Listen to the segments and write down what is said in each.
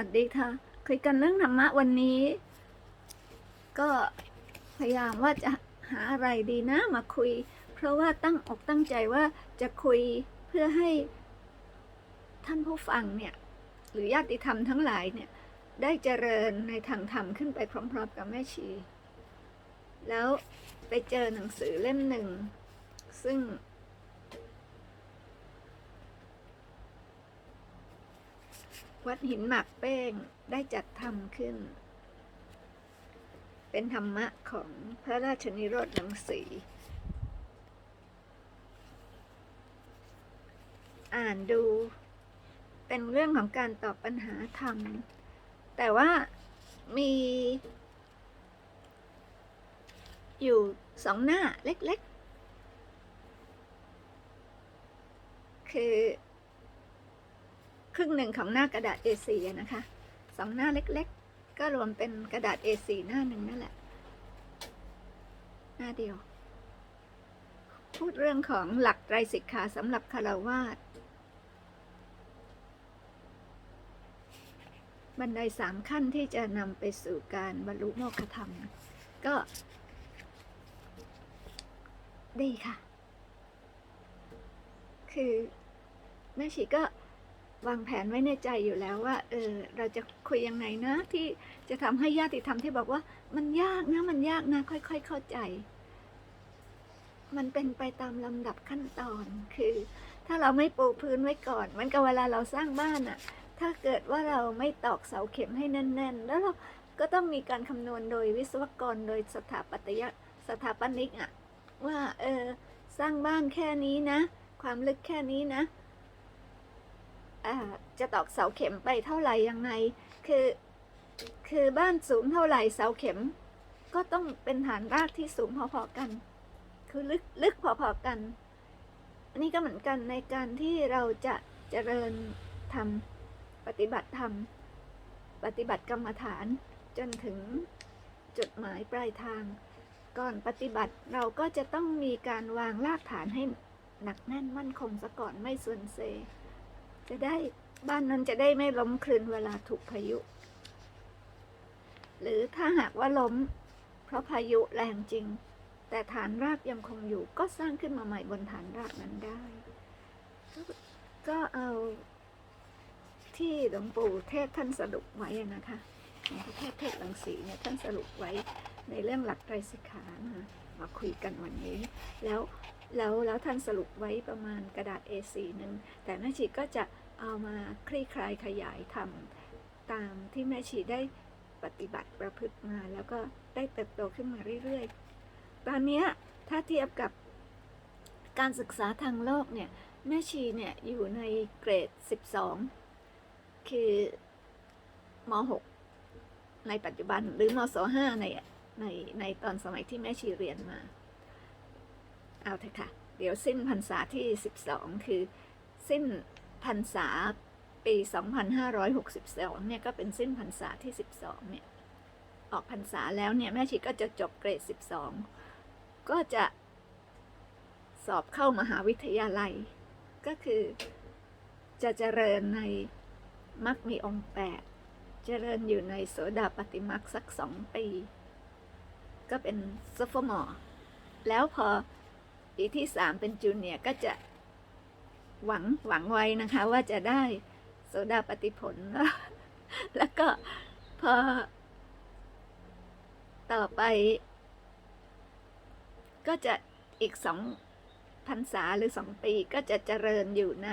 วัสดีค่ะ คุยกันเรื่องธรรมะวันนี้ ก็พยายามว่าจะหาอะไรดีนะมาคุย เพราะว่าตั้งอกตั้งใจว่าจะคุยเพื่อให้ท่านผู้ฟังเนี่ย หรือญาติธรรมทั้งหลายเนี่ย ได้เจริญในทางธรรมขึ้นไปพร้อม ๆ กับแม่ชี แล้วไปเจอหนังสือเล่มหนึ่ง ซึ่ง วัดหินหมากเป้งได้จัดทำขึ้น เป็นธรรมะของพระราชนิโรธหนังสีอ่านดูเป็นเรื่องของการตอบปัญหาธรรม แต่ว่ามี อยู่สองหน้าเล็กๆ คือ ครึ่งหนึ่งของหน้ากระดาษ A4 นะคะสองหน้าเล็กๆ ก็รวมเป็นกระดาษ A4 หน้าหนึ่งนั่นแหละ หน้าเดียว พูดเรื่องของหลักไตรสิกขาสำหรับคารวาสบันไดสามขั้นที่จะนำไปสู่การบรรลุโมกขธรรม ก็ ดีค่ะ คือแม่ชีก็ วางแผนไว้ในใจอยู่แล้วว่า เออ เราจะคุยยังไงนะ ที่จะทำให้ญาติธรรมที่บอกว่า มันยากนะ มันยากนะ ค่อย ๆ เข้าใจ มันเป็นไปตามลำดับขั้นตอน คือ ถ้าเราไม่ปูพื้นไว้ก่อนมันกับเวลาเราสร้างบ้านอะถ้าเกิดว่าเราไม่ตอกเสาเข็มให้แน่น ๆ แล้วเราก็ต้องมีการคำนวณโดยวิศวกรโดยสถาปัตยสถาปนิกอะว่าเออสร้างบ้านแค่นี้นะ ความลึกแค่นี้นะ จะตอกเสาเข็มไปเท่าไหร่ยังไง คือ คือบ้านสูงเท่าไหร่เสาเข็ม ก็ต้องเป็นฐานรากที่สูงพอๆกัน คือลึกลึกพอๆกันอันนี้ก็เหมือนกันในการที่เราจะเจริญทำปฏิบัติธรรม ปฏิบัติกรรมฐานจนถึงจุดหมายปลายทาง ก่อนปฏิบัติเราก็จะต้องมีการวางรากฐานให้หนักแน่นมั่นคงซะก่อนไม่ส่วนเซ จะได้บ้านนั้นจะได้ไม่ล้มคลืนเวลาถูกพายุ หรือถ้าหากว่าล้ม เพราะพายุแรงจริง แต่ฐานรากยังคงอยู่ก็สร้างขึ้นมาใหม่บนฐานรากนั้นได้ ก็เอาที่หลวงปู่เทศท่านสรุปไว้นะคะหลวงปู่เทศเทศหลังสีเนี่ยท่านสรุปไว้ในเรื่องหลักไตรสิกขามามาคุยกันวันนี้ แล้ว แล้วแล้วท่านสรุปไว้ประมาณกระดาษ A4 หนึ่งแต่แม่ชีก็จะเอามาคลี่คลายขยายทำตามที่แม่ชีได้ปฏิบัติประพฤติมาแล้วก็ได้เติบโตขึ้นมาเรื่อยๆ ตอนนี้ถ้าเทียบกับการศึกษาทางโลกเนี่ยแม่ชีเนี่ยอยู่ในเกรด 12 คือม .6 ในปัจจุบันหรือมศ 5 ในในในตอนสมัยที่แม่ชีเรียนมา เอาเถอะค่ะ เดี๋ยวสิ้นพรรษาที่ 12 คือสิ้นพรรษาปี 2562 เนี่ยก็เป็นสิ้นพรรษาที่ 12 เนี่ย ออกพรรษาแล้วเนี่ย แม่ชีก็จะจบเกรด 12 ก็จะสอบเข้ามหาวิทยาลัย ก็คือจะเจริญในมักมีองค์8เจริญอยู่ในโสดาปฏิมักสักสองปี ก็เป็นซฟมอแล้วพอ ปีที่สามเป็นจูเนียก็จะหวังหวังไว้นะคะ ว่าจะได้โสดาปฏิผล แล้วก็พอ ต่อไป ก็จะอีกสองพรรษาหรือสองปีก็จะเจริญอยู่ใน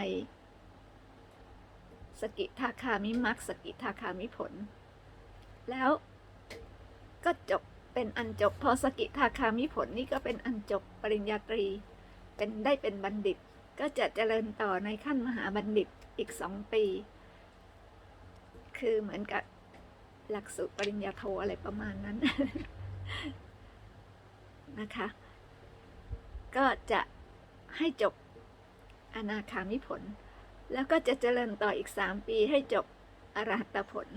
สกิทาคามิมักสกิทาคามิผล แล้วก็จบ เป็นอันจบพอสกิทาคามิผลนี่ก็เป็นอันจบปริญญาตรี เป็นได้เป็นบัณฑิต ก็จะเจริญต่อในขั้นมหาบัณฑิตอีกสองปี คือเหมือนกับหลักสูตรปริญญาโทอะไรประมาณนั้นนะคะ ก็จะให้จบอนาคามิผล แล้วก็จะเจริญต่ออีกสามปีให้จบอรหัตผล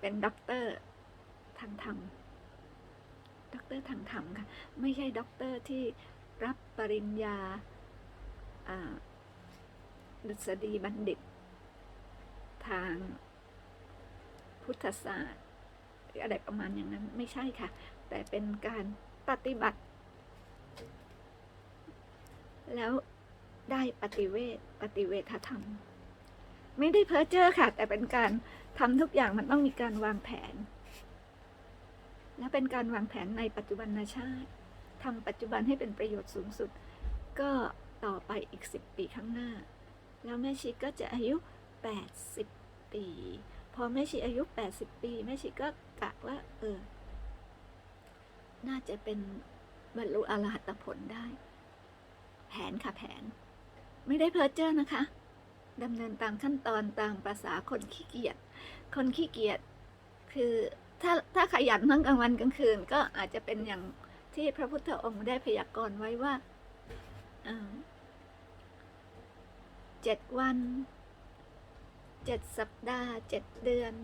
เป็นด็อกเตอร์ทางธรรม ด็อกเตอร์ทางธรรมค่ะ ไม่ใช่ด็อกเตอร์ที่รับปริญญาดุษฎีบัณฑิต ทางพุทธศาสตร์หรืออะไรประมาณอย่างนั้นไม่ใช่ค่ะ แต่เป็นการปฏิบัติ แล้วได้ปฏิเวทปฏิเวทธรรม ไม่ได้เพ้อเจ้อค่ะ แต่เป็นการทำทุกอย่างมันต้องมีการวางแผน และเป็นการวางแผนในปัจจุบันชาติทำปัจจุบันให้เป็นประโยชน์สูงสุด ก็ต่อไปอีก 10 ปีข้างหน้า แล้วแม่ชีก็จะอายุ 80 ปี พอแม่ชีอายุ 80 ปีแม่ชีก็กะว่าเออ น่าจะเป็นบรรลุอรหัตผลได้ แผนค่ะแผน ไม่ได้เพ้อเจ้อนะคะดำเนินตามขั้นตอนตามภาษาคนขี้เกียจคนขี้เกียจคือ ถ้าถ้าขยันทั้งกลางวันกลางคืน ก็อาจจะเป็นอย่างที่พระพุทธองค์ได้พยากรณ์ไว้ว่าเจ็ดวันเจ็ดสัปดาห์เจ็ดเดือน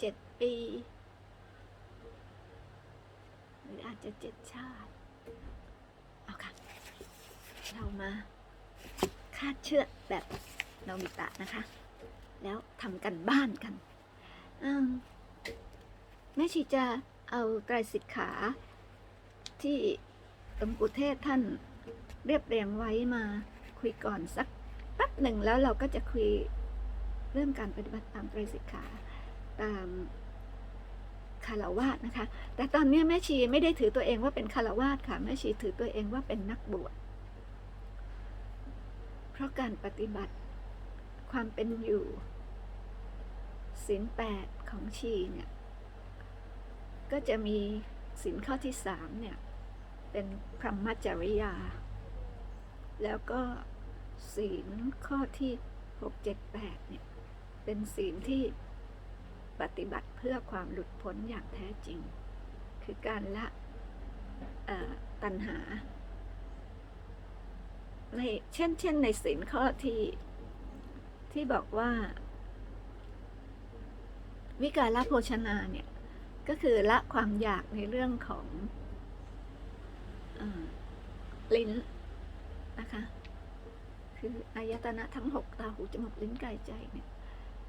เจ็ดปีหรืออาจจะเจ็ดชาติ เอาค่ะ เรามาคาดเชือกแบบโนบิตะนะคะ แล้วทำกันบ้านกันอืม ม่ชีจะเอาไตรสิกขาที่หลวงปู่เทศท่านเรียบเรียงไว้มาคุยก่อนสักแป๊บหนึ่งแล้วเราก็จะคุยเรื่องการปฏิบัติตามไตรสิกขาตามคารวาสนะคะ แต่ตอนนี้แม่ชีไม่ได้ถือตัวเองว่าเป็นคารวาสค่ะ แม่ชีถือตัวเองว่าเป็นนักบวช เพราะการปฏิบัติความเป็นอยู่ศีลแปดของชีเนี่ย ก็จะมีศีลข้อที่สามเนี่ย เป็นพรหมจริยา แล้วก็ศีลข้อที่หกเจ็ดแปดเนี่ย เป็นศีลที่ปฏิบัติเพื่อความหลุดพ้นอย่างแท้จริง คือการละตัณหา ในเช่นเช่นในศีลข้อที่ที่บอกว่า วิการละโภชนาเนี่ย ก็คือละความอยากในเรื่องของอลิ้นนะคะ คืออายตนะทั้งหกตาหูจมูกลิ้นกายใจเนี่ย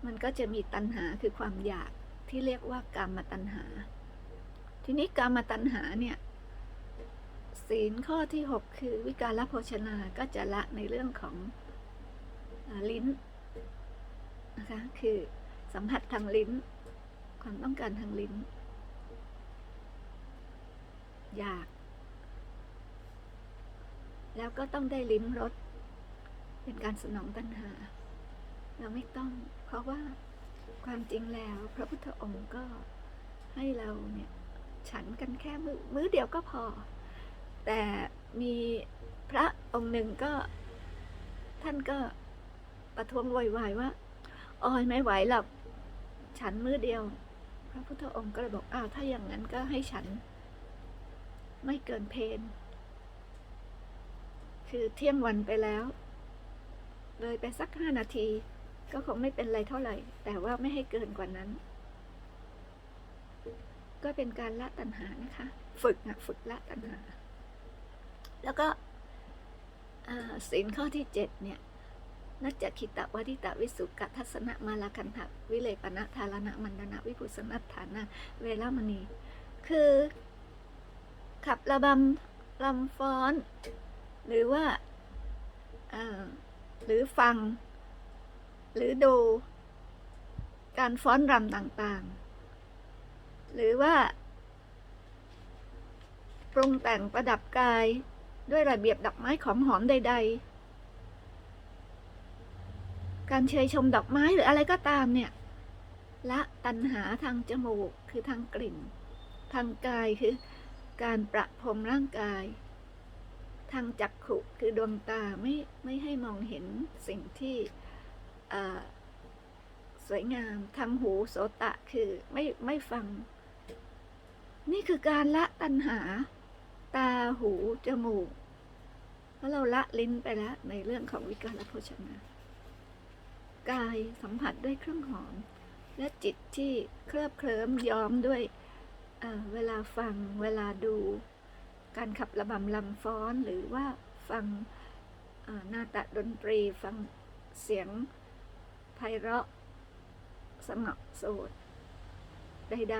มันก็จะมีตัณหาคือความอยากที่เรียกว่ากามตัณหา ทีนี้กามตัณหาเนี่ยศีลข้อที่ 6 คือวิการละโภชนา ก็จะละในเรื่องของอลิ้นนะคะ คือสัมผัสทางลิ้น ความต้องการทางลิ้น อยาก แล้วก็ต้องได้ลิ้มรสเป็นการสนองตัณหา เราไม่ต้อง เพราะว่าความจริงแล้ว พระพุทธองค์ก็ให้เราเนี่ย ฉันกันแค่มือมื้อเดียวก็พอ แต่มีพระองค์หนึ่งก็ ท่านก็ประท้วงโวยวายว่าออยไม่ไหวหรอกฉันมื้อเดียว พระพุทธองค์ก็เลยบอกอ้าวถ้าอย่างนั้นก็ให้ฉัน ไม่เกินเพนคือเที่ยงวันไปแล้ว เลยไปสักห้านาที ก็คงไม่เป็นไรเท่าไหร่ แต่ว่าไม่ให้เกินกว่านั้น ก็เป็นการละตัณหานะคะ ฝึกนะฝึกละตัณหา แล้วก็อ่าศีลข้อที่เจ็ดเนี่ยนัจจคิตะวัติตะวิสุกะทัศนะมาลาคันทะวิเลปนะทารณะมันดนะวิปุสนัตฐานะเวลามณี คือ ขับระบำลำฟ้อน หรือว่าหรือฟัง หรือดู การฟ้อนรำต่างๆ หรือว่า ปรุงแต่งประดับกายด้วยระเบียบดอกไม้ของหอมใด ๆ การเชยชมดอกไม้หรืออะไรก็ตามเนี่ยละตัณหาทางจมูกคือทางกลิ่น ทางกายคือ การประพรมร่างกาย ทางจักขุคือดวงตาไม่ไม่ให้มองเห็นสิ่งที่สวยงามทางหูโสตะคือไม่ไม่ฟัง นี่คือการละตัณหา ตาหูจมูกเพราะเราละลิ้นไปแล้วในเรื่องของวิการละโภชนากายสัมผัสด้วยเครื่องหอม และจิตที่เคลือบเคลิ้มย้อมด้วย เวลาฟังเวลาดูการขับระบำลำฟ้อนหรือว่าฟังนาฏดนตรีฟังเสียงไพเราะสงบโสดใด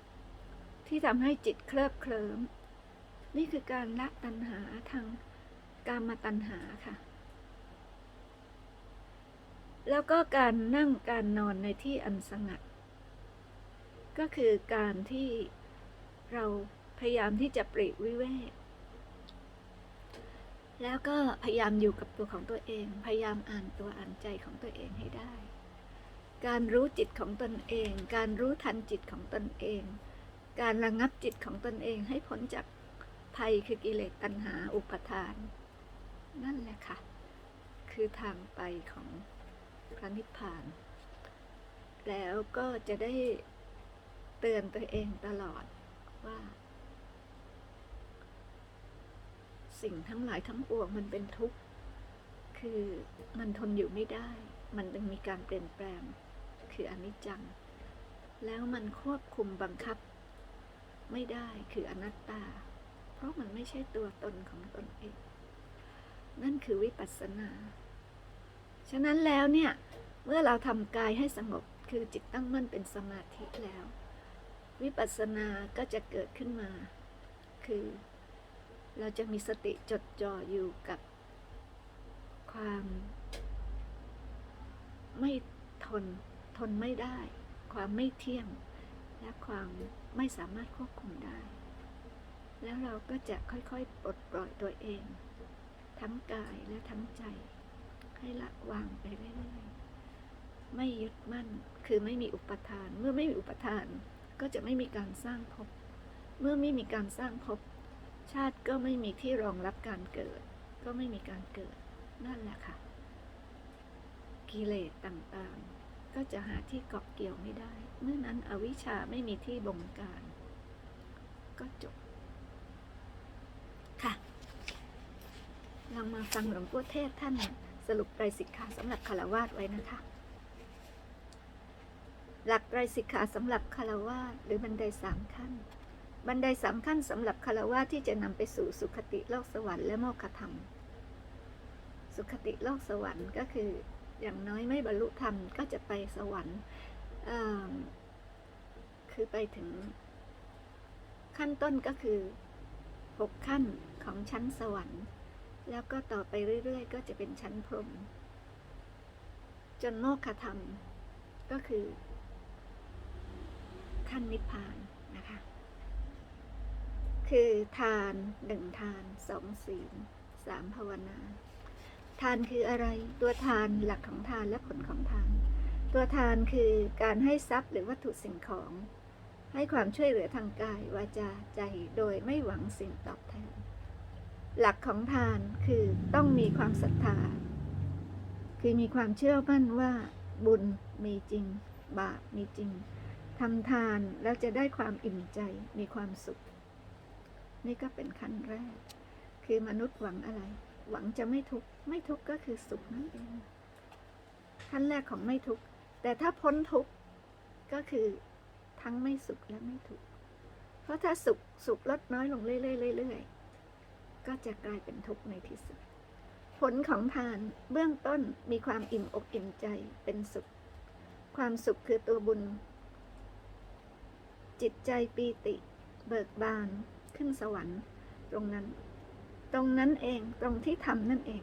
ๆ ที่ทำให้จิตเคลิบเคลิ้มนี่คือการละตัณหาทางกามตัณหาค่ะ แล้วก็การนั่งการนอนในที่อันสงัด ก็คือการที่เราพยายามที่จะปลีกวิเวกแล้วก็พยายามอยู่กับตัวของตัวเอง พยายามอ่านตัวอ่านใจของตัวเองให้ได้ การรู้จิตของตนเอง การรู้ทันจิตของตนเอง การระงับจิตของตนเองให้พ้นจากภัยคือกิเลสตัณหาอุปทาน นั่นแหละค่ะ คือทางไปของพระนิพพาน แล้วก็จะได้ เตือนตัวเองตลอดว่า สิ่งทั้งหลายทั้งปวงมันเป็นทุกข์ คือมันทนอยู่ไม่ได้ มันต้องมีการเปลี่ยนแปลง คืออนิจจัง แล้วมันควบคุมบังคับ ไม่ได้คืออนัตตา เพราะมันไม่ใช่ตัวตนของตนเอง นั่นคือวิปัสสนา ฉะนั้นแล้วเนี่ย เมื่อเราทำกายให้สงบคือจิตตั้งมั่นเป็นสมาธิแล้ว วิปัสสนาก็จะเกิดขึ้นมา คือ เราจะมีสติจดจ่ออยู่กับความ ไม่ทน ทนไม่ได้ ความไม่เที่ยง และความไม่สามารถควบคุมได้ แล้วเราก็จะค่อยๆ ปลดปล่อยตัวเอง ทั้งกายและทั้งใจ ให้ละวางไปเรื่อยๆ ไม่ยึดมั่น คือไม่มีอุปทาน เมื่อไม่มีอุปทาน ก็จะไม่มีการสร้างภพ เมื่อไม่มีการสร้างภพ ชาติก็ไม่มีที่รองรับการเกิด ก็ไม่มีการเกิด นั่นแหละค่ะ กิเลสต่างๆ ก็จะหาที่เกาะเกี่ยวไม่ได้ เมื่อนั้นอวิชชาไม่มีที่บงการ ก็จบ ค่ะเรามาฟังหลวงพ่อเทศท่านสรุปไตรสิกขาสำหรับคารวาสไว้นะคะ หลักไตรสิกขาสำหรับคารวาสหรือบันไดสามขั้น บันไดสามขั้นสำหรับคารวาสที่จะนำไปสู่สุคติโลกสวรรค์และโมฆะธรรม สุคติโลกสวรรค์ก็คืออย่างน้อยไม่บรรลุธรรมก็จะไปสวรรค์คือไปถึง ขั้นต้นก็คือหกขั้นของชั้นสวรรค์ แล้วก็ต่อไปเรื่อย ๆ ก็จะเป็นชั้นพรหมจนโมฆะธรรมก็คือ ขั้นนิพพานนะคะ คือทานหนึ่งทานสองศีลสามภาวนา ทานคืออะไรตัวทานหลักของทานและผลของทาน ตัวทานคือการให้ทรัพย์หรือวัตถุสิ่งของ ให้ความช่วยเหลือทางกายวาจาใจโดยไม่หวังสิ่งตอบแทน หลักของทานคือต้องมีความศรัทธา คือมีความเชื่อมั่นว่าบุญมีจริง บาปมีจริง ทำทานแล้วจะได้ความอิ่มใจมีความสุข นี่ก็เป็นขั้นแรก คือมนุษย์หวังอะไร หวังจะไม่ทุกข์ไม่ทุกข์ก็คือสุขนั่นเองขั้นแรกของไม่ทุกข์แต่ถ้าพ้นทุกข์ก็คือทั้งไม่สุขและไม่ทุกข์เพราะถ้าสุขสุขลดน้อยลงเรื่อยๆก็จะกลายเป็นทุกข์ในที่สุด ผลของทานเบื้องต้นมีความอิ่มอกอิ่มใจเป็นสุข ความสุขคือตัวบุญ จิตใจปีติ เบิกบาน ขึ้นสวรรค์ ตรงนั้น ตรงนั้นเองตรงที่ทำนั่นเอง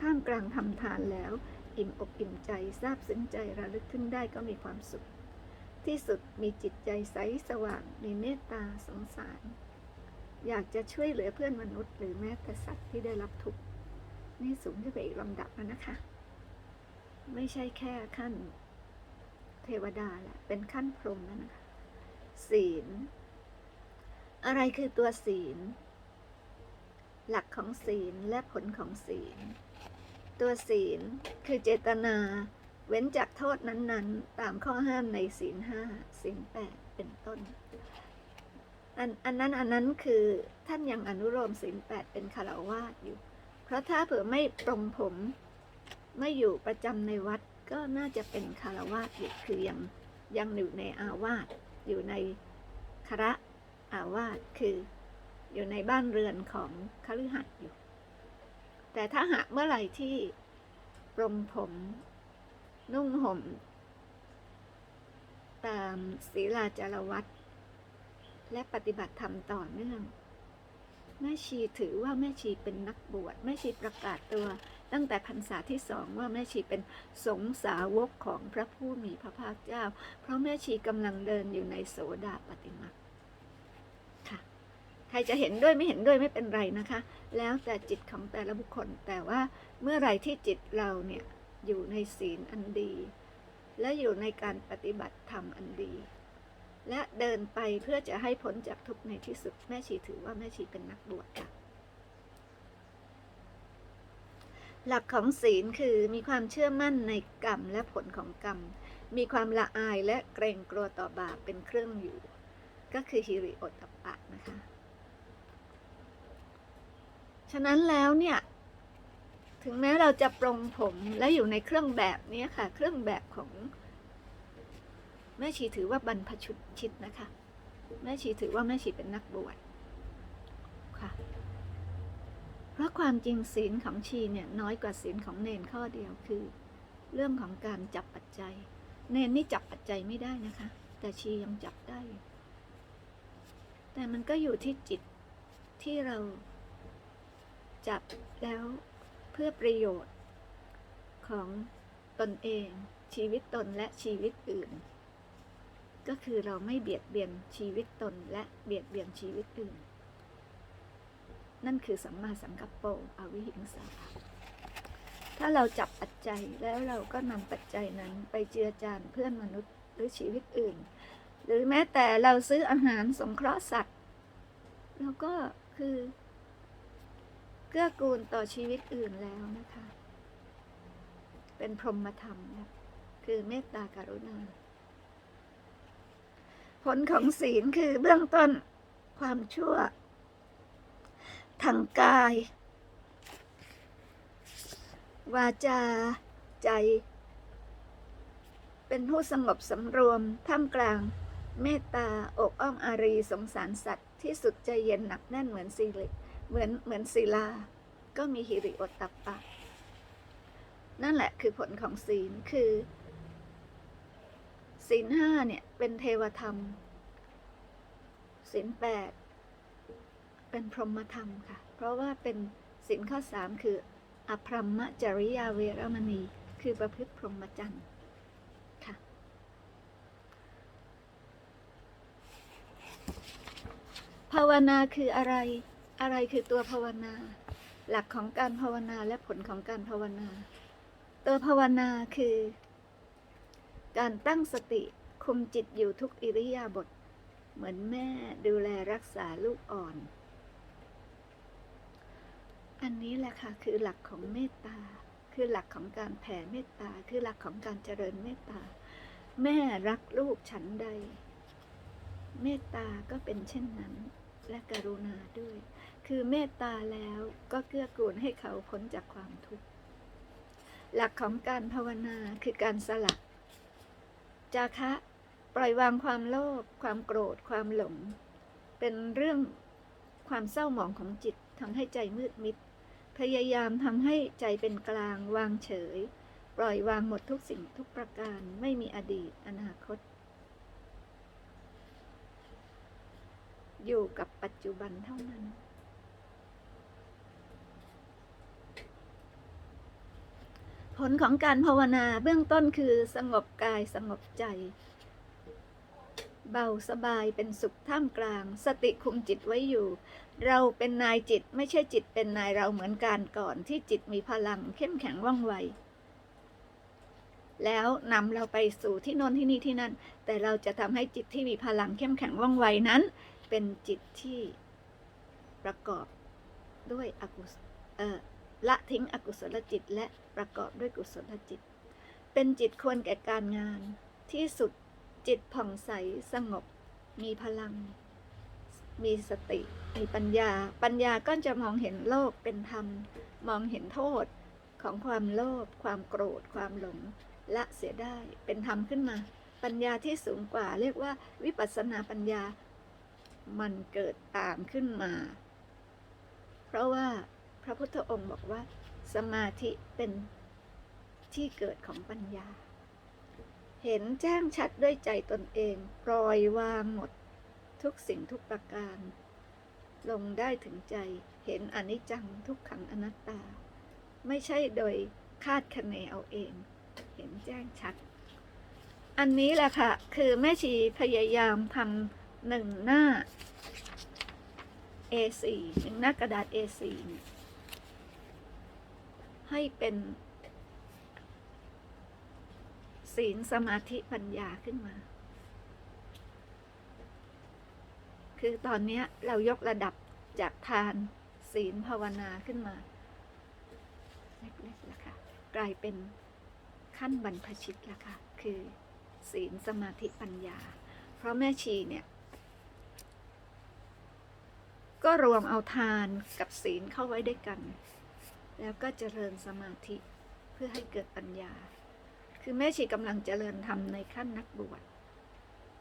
ท่ามกลางทำทานแล้ว อิ่มอกอิ่มใจซาบซึ้งใจระลึกขึ้นได้ก็มีความสุข ที่สุดมีจิตใจใสสว่างมีเมตตาสงสาร อยากจะช่วยเหลือเพื่อนมนุษย์ หรือแม้แต่สัตว์ที่ได้รับทุกข์นี่สูงขึ้นไปอีกลำดับแล้วนะคะ ไม่ใช่แค่ขั้นเทวดาแหละเป็นขั้นพรหมแล้วนะคะ ศีล อะไรคือตัวศีล หลักของศีลและผลของศีล ตัวศีลคือเจตนา เว้นจากโทษนั้นๆ ตามข้อห้ามในศีลห้าศีลแปดเป็นต้น อันอันนั้นอันนั้นคือท่านยังอนุโลมศีลแปดเป็นคารวาสอยู่ เพราะถ้าเผื่อไม่ปรงผมไม่อยู่ประจำในวัดก็น่าจะเป็นคารวาสอยู่คือยังยังอยู่ในอาวาส อยู่ในคระอาวาสคืออยู่ในบ้านเรือนของคฤหัสถ์อยู่ แต่ถ้าหากเมื่อไหร่ที่ปรงผมนุ่งห่ม ตามศีลาจารวัตรและปฏิบัติธรรมต่อเนื่อง แม่ชีถือว่าแม่ชีเป็นนักบวชแม่ชีประกาศตัว ตั้งแต่พรรษาที่สองว่าแม่ชีเป็นสงสาวกของพระผู้มีพระภาคเจ้า เพราะแม่ชีกำลังเดินอยู่ในโสดาปฏิมาค่ะใครจะเห็นด้วยไม่เห็นด้วยไม่เป็นไรนะคะ แล้วแต่จิตของแต่ละบุคคล แต่ว่าเมื่อไรที่จิตเราเนี่ยอยู่ในศีลอันดี และอยู่ในการปฏิบัติธรรมอันดี และเดินไปเพื่อจะให้พ้นจากทุกข์ในที่สุดแม่ชีถือว่าแม่ชีเป็นนักบวชค่ะ หลักของศีลคือมีความเชื่อมั่นในกรรมและผลของกรรม มีความละอายและเกรงกลัวต่อบาปเป็นเครื่องอยู่ ก็คือฮิริโอตตัปปะนะคะ ฉะนั้นแล้วเนี่ย ถึงแม้เราจะปรงผมและอยู่ในเครื่องแบบนี้ค่ะ เครื่องแบบของแม่ชีถือว่าบรรพชุดชิดนะคะ แม่ชีถือว่าแม่ชีเป็นนักบวชค่ะ เพราะความจริงศีลของชีเนี่ยน้อยกว่าศีลของเนนข้อเดียวคือ เรื่องของการจับปัจจัย เนนนี่จับปัจจัยไม่ได้นะคะ แต่ชียังจับได้ แต่มันก็อยู่ที่จิตที่เราจับแล้วเพื่อประโยชน์ของตนเองชีวิตตนและชีวิตอื่น ก็คือเราไม่เบียดเบียนชีวิตตนและเบียดเบียนชีวิตอื่น นั่นคือสัมมาสังกัปโปอวิหิงสาถ้าเราจับปัจจัยแล้วเราก็นำปัจจัยนั้นไปเจือจานเพื่อนมนุษย์หรือชีวิตอื่น หรือแม้แต่เราซื้ออาหารสงเคราะห์สัตว์เราก็คือเกื้อกูลต่อชีวิตอื่นแล้วนะคะ เป็นพรหมธรรมนะคือเมตตากรุณา ผลของศีลคือเบื้องต้นความชั่ว ทางกาย วาจา ใจ เป็นผู้สงบสำรวม ท่ามกลาง เมตตาอกอ้อมอารีสงสารสัตว์ ที่สุดใจเย็นหนักแน่นเหมือนศิลิเหมือนเหมือนศิลา ก็มีหิริโอตตัปปะ นั่นแหละคือผลของศีลคือ ศีลห้าเนี่ย เป็นเทวธรรมศีลแปด เป็นพรหมธรรมค่ะ เพราะว่าเป็นศีลข้อสามคือ อภรรมจริยาเวรมณี คือประพฤติพรหมจรรย์ค่ะ ภาวนาคืออะไร อะไรคือตัวภาวนา หลักของการภาวนาและผลของการภาวนา ตัวภาวนาคือ การตั้งสติคุมจิตอยู่ทุกอิริยาบถเหมือนแม่ดูแลรักษาลูกอ่อน อันนี้แหละค่ะคือหลักของเมตตา คือหลักของการแผ่เมตตา คือหลักของการเจริญเมตตา แม่รักลูกฉันใด เมตตาก็เป็นเช่นนั้น และกรุณาด้วย คือเมตตาแล้วก็เกื้อกูลให้เขาพ้นจากความทุกข์ หลักของการภาวนาคือการสละจาคะปล่อยวางความโลภความโกรธความหลง เป็นเรื่องความเศร้าหมองของจิตทำให้ใจมืดมิด พยายามทำให้ใจเป็นกลางวางเฉย ปล่อยวางหมดทุกสิ่งทุกประการไม่มีอดีตอนาคต อยู่กับปัจจุบันเท่านั้น ผลของการภาวนาเบื้องต้นคือสงบกายสงบใจ เบาสบายเป็นสุขท่ามกลาง สติคุมจิตไว้อยู่ เราเป็นนายจิตไม่ใช่จิตเป็นนายเราเหมือนการก่อนที่จิตมีพลังเข้มแข็งว่องไว แล้วนำเราไปสู่ที่โน้นที่นี่ที่นั่น แต่เราจะทำให้จิตที่มีพลังเข้มแข็งว่องไวนั้น เป็นจิตที่ประกอบด้วยอกุศเอ่อละทิ้งอกุศลจิตและประกอบด้วยกุศลจิต เป็นจิตควรแก่การงานที่สุดจิตผ่องใสสงบ มีพลัง มีสติ มีปัญญา ปัญญาก็จะมองเห็นโลกเป็นธรรม มองเห็นโทษของความโลภ ความโกรธ ความหลง ละเสียได้ เป็นธรรมขึ้นมา ปัญญาที่สูงกว่า เรียกว่าวิปัสสนาปัญญา มันเกิดตามขึ้นมา เพราะว่าพระพุทธองค์บอกว่า สมาธิเป็นที่เกิดของปัญญา เห็นแจ้งชัดด้วยใจตนเอง ปล่อยวางหมด ทุกสิ่งทุกประการ ลงได้ถึงใจเห็นอนิจจังทุกขังอนัตตา ไม่ใช่โดยคาดคะเนเอาเอง เห็นแจ้งชัด อันนี้แหละค่ะ คือแม่ชีพยายามทำหนึ่งหน้า A4 หนึ่งหน้ากระดาษ A4 เนี่ยให้เป็นศีลสมาธิปัญญาขึ้นมา คือตอนนี้เรายกระดับจากทานศีลภาวนาขึ้นมา เล็กๆล้ค่ะ กลายเป็นขั้นบรรพชิตแล้วค่ะ คือศีลสมาธิปัญญา เพราะแม่ชีเนี่ย ก็รวมเอาทานกับศีลเข้าไว้ด้วยกัน แล้วก็เจริญสมาธิเพื่อให้เกิดปัญญา คือแม่ชีกำลังเจริญธรรมในขั้นนักบวช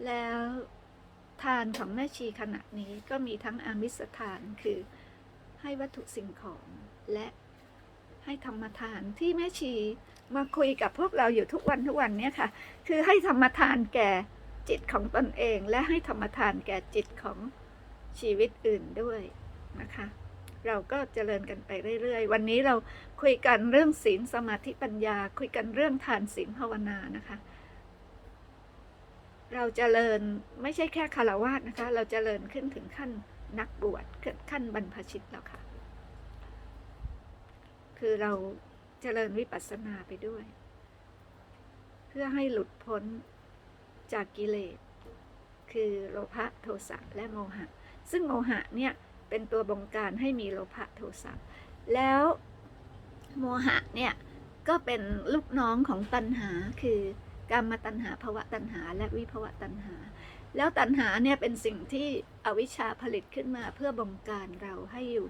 แล้ว ทานของแม่ชีขณะนี้ก็มีทั้งอามิสทานคือให้วัตถุสิ่งของและให้ธรรมทานที่แม่ชีมาคุยกับพวกเราอยู่ทุกวันทุกวันเนี้ยค่ะ คือให้ธรรมทานแก่จิตของตนเอง และให้ธรรมทานแก่จิตของชีวิตอื่นด้วยนะคะ เราก็เจริญกันไปเรื่อยๆ วันนี้เราคุยกันเรื่องศีลสมาธิปัญญา คุยกันเรื่องทานศีลภาวนานะคะ เราจเจริญไม่ใช่แค่คารวะนะคะ เราจเจริญขึ้นถึงขั้นนักบวชขั้นบรรพชิตแล้วค่ะ คือเราจเจริญวิปัสสนาไปด้วย เพื่อให้หลุดพ้นจากกิเลส คือโลภะโทสะและโมหะ ซึ่งโมหะเนี่ยเป็นตัวบงการให้มีโลภะโทสะแล้วโมหะเนี่ยก็เป็นลูกน้องของตัณหาคือ กามตัณหาภวะตัณหา และวิภวะตัณหา แล้วตัณหาเนี่ยเป็นสิ่งที่อวิชชาผลิตขึ้นมาเพื่อบงการเราให้อยู่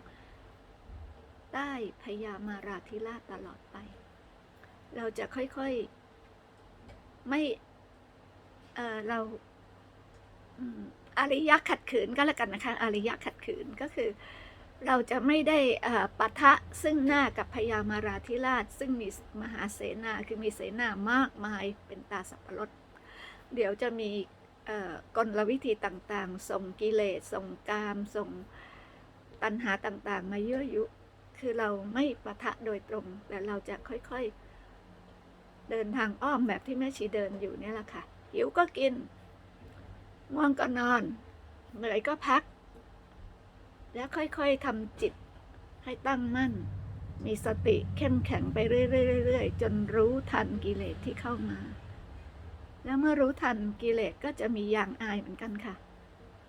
ใต้พยามาราธิราชตลอดไป เราจะค่อยๆ ไม่เออเราอืมอริยะขัดขืนก็แล้วกันนะคะ อริยะขัดขืนก็คือ เราจะไม่ได้ปะทะซึ่งหน้ากับพญามาราธิราช ซึ่งมีมหาเสนาคือมีเสนามากมายเป็นตาสับปะรด เดี๋ยวจะมีกลวิธีต่างๆ ส่งกิเลส ส่งกาม ส่งตัณหาต่างๆ มาเยื่อยุ คือเราไม่ปะทะโดยตรง แต่เราจะค่อยๆ เดินทางอ้อมแบบที่แม่ชีเดินอยู่นี่แหละค่ะ หิวก็กิน ง่วงก็นอน เหนื่อยก็พัก แล้วค่อยๆทำจิตให้ตั้งมั่น มีสติเข้มแข็งไปเรื่อยๆจนรู้ทันกิเลสที่เข้ามา แล้วเมื่อรู้ทันกิเลสก็จะมีอย่างอายเหมือนกันค่ะ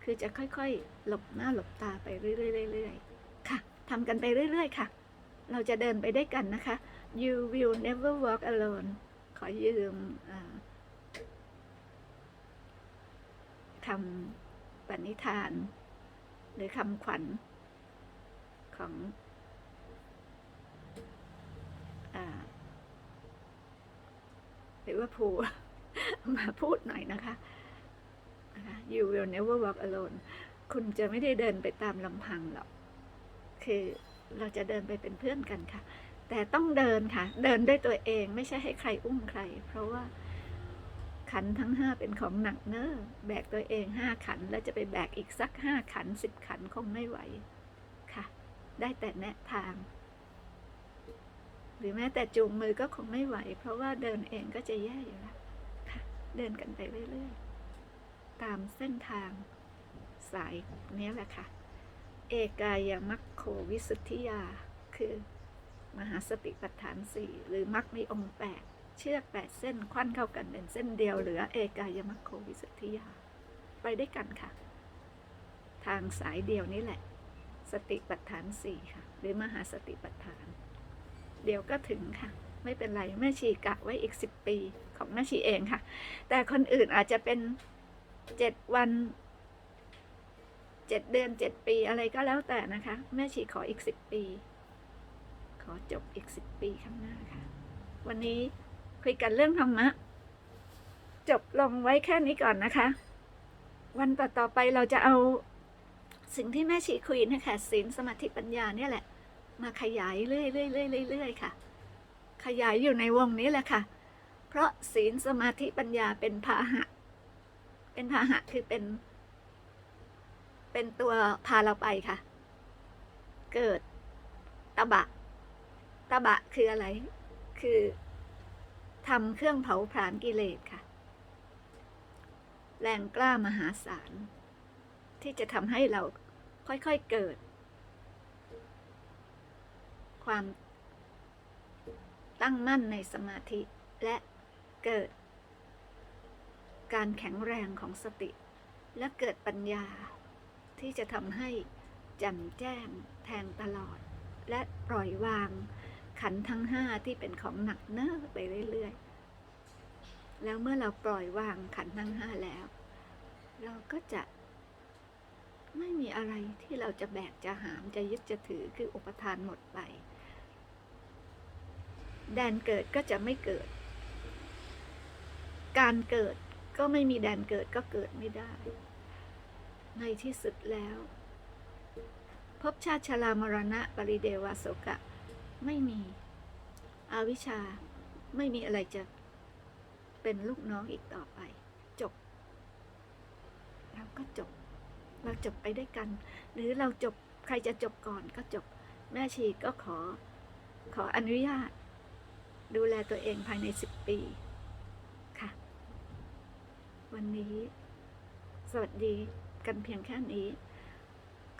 คือจะค่อยๆ หลบหน้าหลบตาไปเรื่อยๆค่ะทำกันไปเรื่อยๆค่ะ เราจะเดินไปได้วยกันนะคะ you will never walk alone ขอยืมคำปณิธาน หรือคำขวัญของอหรือว่าภูมาพูดหน่อยนะคะ you will never walk alone คุณจะไม่ได้เดินไปตามลำพังหรอก คือเราจะเดินไปเป็นเพื่อนกันค่ะ แต่ต้องเดินค่ะ เดินด้วยตัวเองไม่ใช่ให้ใครอุ้มใคร เพราะว่า ขันทั้งห้าเป็นของหนักเนอ้อแบกตัวเองห้าขัน แล้วจะไปแบกอีกสักห้าขันสิบขันคงไม่ไหวค่ะ ได้แต่แนะทาง หรือแม้แต่จูงมือก็คงไม่ไหว เพราะว่าเดินเองก็จะแย่อยู่แล้วค่ะ เดินกันไปเรื่อยๆ ตามเส้นทางสายนี้แหละค่ะ เอกายมัคโควิสุทธิยา คือ มหาสติปัฏฐานสี่หรือมัคมีองค์แปด เชือกแปดเส้นควันเข้ากันเป็นเส้นเดียวเหลือเอกายมัคโควิสุทธิยา ไปได้วยกันค่ะ ทางสายเดียวนี้แหละ สติปัฏฐานสี่ค่ะ หรือมหาสติปัฏฐาน เดี๋ยวก็ถึงค่ะ ไม่เป็นไรแม่ชีกะไว้อีกสิบปีของแม่ชีเองค่ะ แต่คนอื่นอาจจะเป็นเจ็ดวันเจ็ดเดือนเจ็ดปีอะไรก็แล้วแต่นะคะ แม่ชีขออีกสิบปี ขอจบอีกสิบปีข้างหน้าค่ะ วันนี้ คุยกันเรื่องธรรมะ จบลงไว้แค่นี้ก่อนนะคะ วันต่อๆไปเราจะเอาสิ่งที่แม่ชีคุยนะคะศีลสมาธิปัญญาเนี่ยแหละ มาขยายเรื่อยๆเรื่อยๆเรื่อยๆค่ะ ขยายอยู่ในวงนี้แหละค่ะ เพราะศีลสมาธิปัญญาเป็นพาหะ เป็นพาหะคือเป็น เป็นตัวพาเราไปค่ะ เกิดตบะตบะคืออะไร คือ ทำเครื่องเผาผลาญกิเลสค่ะ แรงกล้ามหาศาล ที่จะทำให้เราค่อยๆเกิด ความตั้งมั่นในสมาธิและเกิด การแข็งแรงของสติ และเกิดปัญญาที่จะทำให้แจ่มแจ้งแทงตลอด และปล่อยวาง ขันทั้งห้าที่เป็นของหนักเน้อไปเรื่อยๆ แล้วเมื่อเราปล่อยวางขันทั้งห้าแล้ว เราก็จะ ไม่มีอะไรที่เราจะแบกจะหามจะยึดจะถือคืออุปทานหมดไป แดนเกิดก็จะไม่เกิด การเกิดก็ไม่มีแดนเกิดก็เกิดไม่ได้ ในที่สุดแล้วภพชาติชรามรณะ ปริเดวาโสกะ ไม่มีอวิชชาไม่มีอะไรจะเป็นลูกน้องอีกต่อไป จบ เราก็จบ เราจบไปด้วยกัน หรือเราจบใครจะจบก่อนก็จบ แม่ชีก็ขอ ขออนุญาต ดูแลตัวเองภายในสิบปี ค่ะ วันนี้ สวัสดีกันเพียงแค่นี้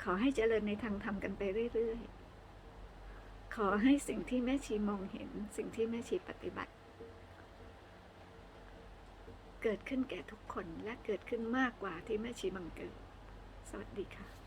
ขอให้เจริญในทางธรรมกันไปเรื่อยๆ ขอให้สิ่งที่แม่ชีมองเห็น สิ่งที่แม่ชีปฏิบัติ เกิดขึ้นแก่ทุกคนและเกิดขึ้นมากกว่าที่แม่ชีบังเกิด สวัสดีค่ะ